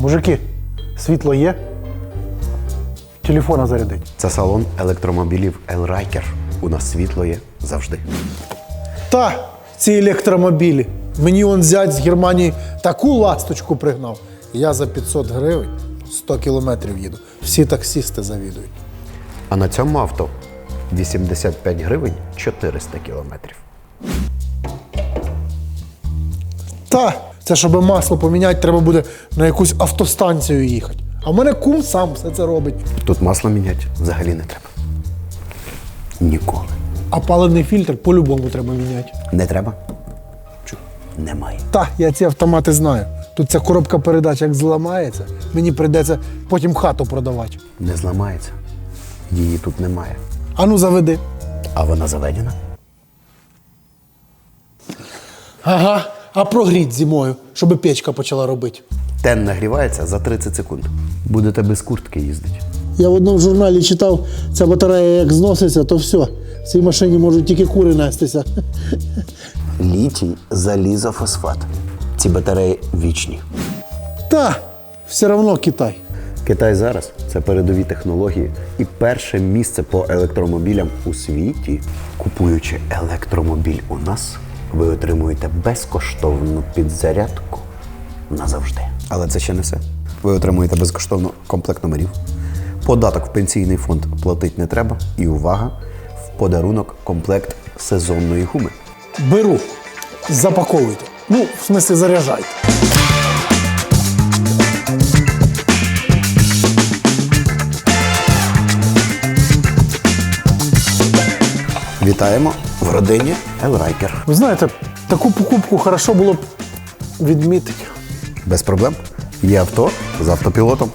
Мужики, світло є? Телефона зарядить. Це салон електромобілів Елрайкер. У нас світло є завжди. Та ці електромобілі. Мені он зять з Германії таку ласточку пригнав. Я за 500 гривень 100 кілометрів їду. Всі таксісти завідують. А на цьому авто 85 гривень 400 кілометрів. Та, це щоб масло поміняти, треба буде на якусь автостанцію їхати. А в мене кум сам все це робить. Тут масло міняти взагалі не треба. Ніколи. А паливний фільтр по-любому треба міняти. Не треба? Чу. Немає. Та, я ці автомати знаю. Тут ця коробка передач як зламається, мені прийдеться потім хату продавати. Не зламається. Її тут немає. Ану, заведи. А вона заведена. Ага, а прогріть зимою, щоб печка почала робити. Тен нагрівається за 30 секунд. Будете без куртки їздити. Я в одному журналі читав, ця батарея як зноситься, то все. В цій машині можуть тільки кури нестися. Літій залізофосфат. Ці батареї вічні. Та, все одно Китай. Китай зараз це передові технології і перше місце по електромобілям у світі. Купуючи електромобіль у нас, ви отримуєте безкоштовну підзарядку назавжди. Але це ще не все. Ви отримуєте безкоштовно комплект номерів. Податок в пенсійний фонд платить не треба. І увага! В подарунок комплект сезонної гуми. Беру, запаковуйте. Ну, в смислі, заряджайте. Вітаємо в родині Елрайкер. Ви знаєте, таку покупку хорошо було б відмітити. Без проблем. Є авто з автопілотом.